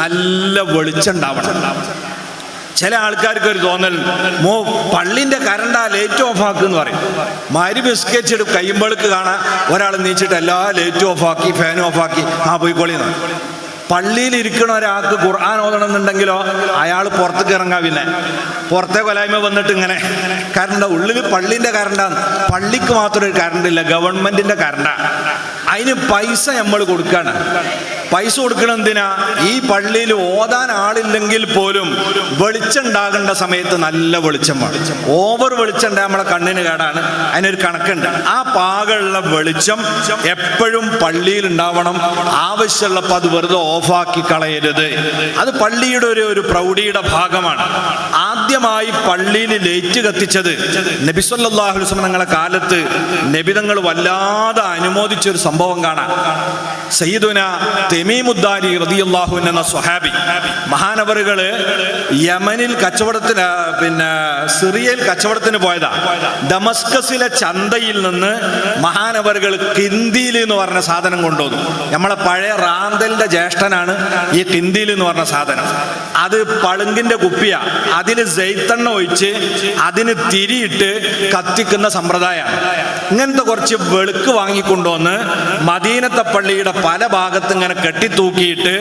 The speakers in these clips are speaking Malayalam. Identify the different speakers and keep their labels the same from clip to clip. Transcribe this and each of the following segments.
Speaker 1: നല്ല വെളിച്ചം ഉണ്ടാവണം ചില ആൾക്കാർക്ക് ഒരു തോന്നൽ മോ പള്ളിന്റെ കരണ്ടാ ലൈറ്റ് ഓഫ് ആക്കുന്ന് പറയും. മാരി ബിസ്കറ്റ് കയ്യുമ്പോൾക്ക് കാണാൻ ഒരാൾ നീച്ചിട്ട് എല്ലാ ലൈറ്റും ഓഫ് ആക്കി ഫാനും ഓഫ് ആക്കി ആ പോയിക്കോളിന്ന് പള്ളിയിൽ ഇരിക്കണ ഒരാൾക്ക് ഖുർആൻ ഓതണമെന്നുണ്ടെങ്കിലോ അയാൾ പുറത്തേക്ക് ഇറങ്ങാം പിന്നെ. പുറത്തെ കൊലായ്മ വന്നിട്ട് ഇങ്ങനെ കരണ്ട. ഉള്ളിൽ പള്ളിന്റെ കരണ്ടാണ് പള്ളിക്ക് മാത്രം ഒരു കരണ്ടില്ല ഗവൺമെന്റിന്റെ കരണ്ടാ. അതിന് പൈസ നമ്മൾ കൊടുക്കാണ്. പൈസ കൊടുക്കണം എന്തിനാ? ഈ പള്ളിയിൽ ഓതാൻ ആളില്ലെങ്കിൽ പോലും വെളിച്ചം ഉണ്ടാകേണ്ട സമയത്ത് നല്ല വെളിച്ചം വേണം. ഓവർ വെളിച്ചം ഉണ്ടായ നമ്മളെ കണ്ണിന് കേടാണ്. അതിനൊരു കണക്കുണ്ട്. ആ പാകമുള്ള വെളിച്ചം എപ്പോഴും പള്ളിയിൽ ഉണ്ടാവണം. ആവശ്യമുള്ളപ്പോൾ അത് വെറുതെ ഓഫാക്കി കളയരുത്. അത് പള്ളിയുടെ ഒരു ഒരു പ്രൗഢിയുടെ ഭാഗമാണ്. ആദ്യമായി പള്ളിയിൽ ലൈറ്റ് കത്തിച്ചത് നബിസ്വല്ലാഹുസ്ലം നിങ്ങളെ കാലത്ത് നബിതങ്ങൾ വല്ലാതെ അനുമോദിച്ച ഒരു സംഭവം കാണാം. സയ്യിദുന തെമീമുദ്ദാരി സ്വഹാബി. മഹാനവറുകൾ യമനിൽ കച്ചവടത്തിന് പിന്നെ സിറിയയിൽ കച്ചവടത്തിന് പോയതാ. ഡമസ്കസിലെ ചന്തയിൽ നിന്ന് മഹാനവറുകൾ കിന്തിയിൽ എന്ന് പറഞ്ഞ സാധനം കൊണ്ടുവന്നു. നമ്മളെ പഴയ റാന്തലിന്റെ ജ്യേഷ്ഠനാണ് ഈ കിന്തിയിൽ എന്ന് പറഞ്ഞ സാധനം. അത് പളുങ്കിന്റെ കുപ്പിയ. അതിൽ ജെയ്ത്തെണ്ണ ഒഴിച്ച് അതിന് തിരിയിട്ട് കത്തിക്കുന്ന സമ്പ്രദായമാണ് ഇങ്ങനത്തെ കുറച്ച് വെളുക്ക് വാങ്ങിക്കൊണ്ടുവന്ന് മദീനത്തെ പള്ളിയുടെ പല ഭാഗത്ത് ഇങ്ങനെ കെട്ടിത്തൂക്കിയിട്ട്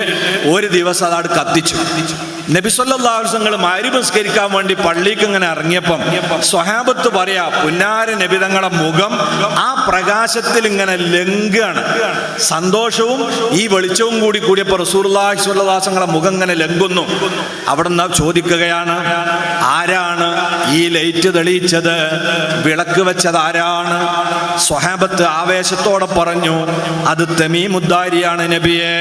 Speaker 1: ഒരു ദിവസം അതാണ് കത്തിച്ചു. നബിസ്വല്ലാസങ്ങൾ മാരി സംസ്കരിക്കാൻ വേണ്ടി പള്ളിക്ക് ഇങ്ങനെ ഇറങ്ങിയപ്പം സ്വഹാബത്ത് പറയാ പുന്നാര നബിതങ്ങളെ മുഖം ആ പ്രകാശത്തിൽ ഇങ്ങനെ ലങ്കാണ് സന്തോഷവും ഈ വെളിച്ചവും കൂടി കൂടിയപ്പോൾ റസൂർലാസ്വല്ലാസങ്ങളെ മുഖം ഇങ്ങനെ ലങ്കുന്നു അവിടെ നിന്ന് ചോദിക്കുകയാണ് ആരാണ് ഈ ലൈറ്റ് തെളിയിച്ചത്? വിളക്ക് വെച്ചത് ആരാണ്? സ്വഹാബത്ത് ആവേശത്തോടെ പറഞ്ഞു അത് തെമീമുദ്ദാരിയാണ് നബിയെ.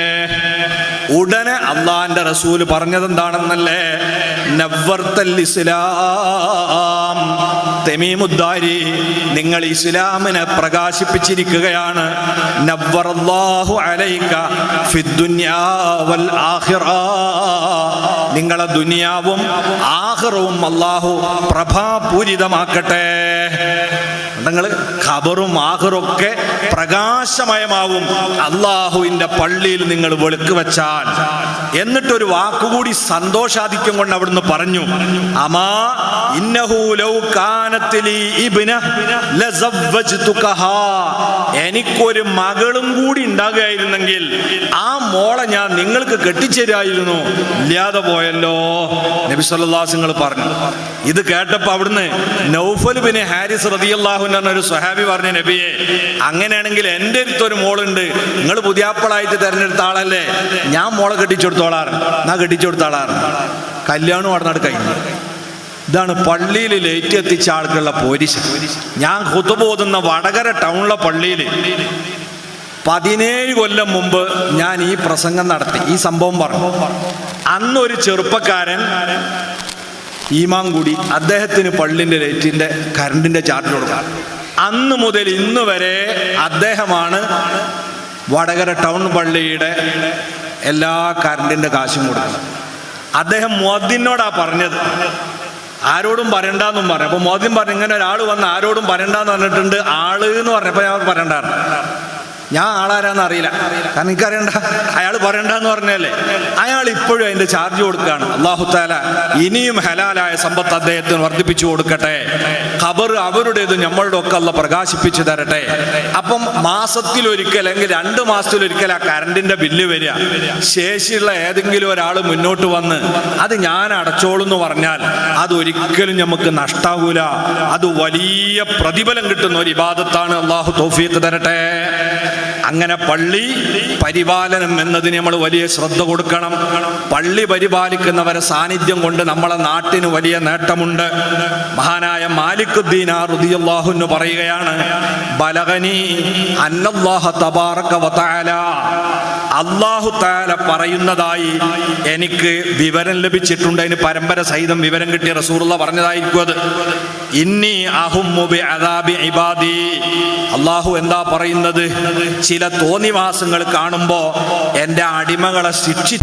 Speaker 1: ഉടനെ അള്ളാന്റെ റസൂൽ പറഞ്ഞത് എന്താണെന്നല്ലേ നവ്വർത്തൽ ഇസ്ലാം. തെമീമുദ്ദാരി നിങ്ങൾ ഇസ്ലാമിനെ പ്രകാശിപ്പിച്ചിരിക്കുകയാണ്. അലൈക ആഖിറ. നിങ്ങളെ ദുനിയാവും ആഹ്റവും അള്ളാഹു പ്രഭാപൂരിതമാക്കട്ടെ. നിങ്ങൾ ഖബറും ആഹറൊക്കെ പ്രകാശമയമാവും അള്ളാഹുവിന്റെ പള്ളിയിൽ നിങ്ങൾ വെളുക്ക് വെച്ചാൽ. എന്നിട്ടൊരു വാക്കുകൂടി സന്തോഷാധിക്യം കൊണ്ട് അവിടുന്ന് പറഞ്ഞു. അമാ എനിക്കൊരു മകളും കൂടി ഉണ്ടാകുകയായിരുന്നെങ്കിൽ ആ മോളെ ഞാൻ നിങ്ങൾക്ക് കെട്ടിച്ചേരായിരുന്നു. ഇല്ലാതെ പോയല്ലോ. നബി സല്ലാസിങ്ങൾ പറഞ്ഞു. ഇത് കേട്ടപ്പോ അവിടുന്ന് നൗഫൽ ബിൻ ഹാരിസ് റതിയല്ലാഹു ഒരു സ്വഹാബി പറഞ്ഞു നബിയെ അങ്ങനെയാണെങ്കിൽ എന്റെ അടുത്തൊരു മോളുണ്ട്. നിങ്ങൾ പുതിയാപ്പളായിട്ട് തെരഞ്ഞെടുത്ത ആളല്ലേ? ഞാൻ മോളെ കെട്ടിച്ചെടുത്തോളാറ് ഞാൻ കെട്ടിച്ചെടുത്താളാറ് കല്യാണം നടന്നിട്ട് കഴിഞ്ഞു ഇതാണ് പള്ളിയിൽ ലേറ്റ് എത്തിച്ച ആൾക്കുള്ള പോലീസ്. ഞാൻ കുത്തുപോതുന്ന വടകര ടൗണിലെ പള്ളിയിൽ പതിനേഴ് കൊല്ലം മുമ്പ് ഞാൻ ഈ പ്രസംഗം നടത്തി. ഈ സംഭവം പറഞ്ഞു. അന്നൊരു ചെറുപ്പക്കാരൻ ഈമാങ്കുടി അദ്ദേഹത്തിന് പള്ളിന്റെ ലൈറ്റിന്റെ കറണ്ടിന്റെ ചാർജ് കൊടുക്കാം അന്ന് മുതൽ ഇന്ന് വരെ അദ്ദേഹമാണ് വടകര ടൗൺ പള്ളിയുടെ എല്ലാ കറണ്ടിന്റെ കാശും കൊടുക്കുന്നത്. അദ്ദേഹം മോദിനോടാ പറഞ്ഞത്. ആരോടും പറയണ്ടെന്നും പറഞ്ഞു. അപ്പൊ മോദിൻ പറഞ്ഞു ഇങ്ങനെ ഒരാൾ വന്ന് ആരോടും പറയണ്ടെന്ന് പറഞ്ഞിട്ടുണ്ട് ആൾ എന്ന് പറഞ്ഞപ്പോ ഞാൻ പറയണ്ടായിരുന്നു ഞാൻ ആളാരാന്ന് അറിയില്ല. കാരണം എനിക്കറിയണ്ട. അയാൾ പറയണ്ടെന്ന് പറഞ്ഞല്ലേ? അയാൾ ഇപ്പോഴും അതിന്റെ ചാർജ് കൊടുക്കുകയാണ്. അള്ളാഹു താല ഇനിയും ഹലാലായ സമ്പത്ത് അദ്ദേഹത്തിന് വർദ്ധിപ്പിച്ചു കൊടുക്കട്ടെ. ഖബർ അവരുടേത് നമ്മളുടെ ഒക്കെ അല്ല പ്രകാശിപ്പിച്ചു തരട്ടെ. അപ്പം മാസത്തിൽ ഒരിക്കൽ അല്ലെങ്കിൽ രണ്ട് മാസത്തിൽ ഒരിക്കൽ ആ കറണ്ടിന്റെ ബില്ല് വരിക. ശേഷിയുള്ള ഏതെങ്കിലും ഒരാൾ മുന്നോട്ട് വന്ന് അത് ഞാൻ അടച്ചോളൂ എന്ന് പറഞ്ഞാൽ അതൊരിക്കലും നമുക്ക് നഷ്ടാകൂല അത് വലിയ പ്രതിഫലം കിട്ടുന്ന ഒരു ഇബാദത്താണ്. അള്ളാഹു തോഫീക്ക് തരട്ടെ. അങ്ങനെ പള്ളി പരിപാലനം എന്നതിന് നമ്മൾ വലിയ ശ്രദ്ധ കൊടുക്കണം. പള്ളി പരിപാലിക്കുന്നവരെ സാന്നിധ്യം കൊണ്ട് നമ്മളെ നാട്ടിന് വലിയ നേട്ടമുണ്ട്. മഹാനായ മാലിക്കുദ്ദീൻ റുദിയല്ലാഹുന്ന് പറയുകയാണ് എന്ന് അന്നല്ലാഹ അള്ളാഹു താല പറയുന്നതായി എനിക്ക് വിവരം ലഭിച്ചിട്ടുണ്ട്. അതിന് പരമ്പര സഹിതം വിവരം കിട്ടിയ റസൂറുള്ള പറഞ്ഞതായിരിക്കും അത്. ഇന്നി അഹും ഇബാദി. അള്ളാഹു എന്താ പറയുന്നത്? ചില തോന്നിവാസങ്ങൾ കാണുമ്പോൾ എന്റെ അടിമകളെ ശിക്ഷി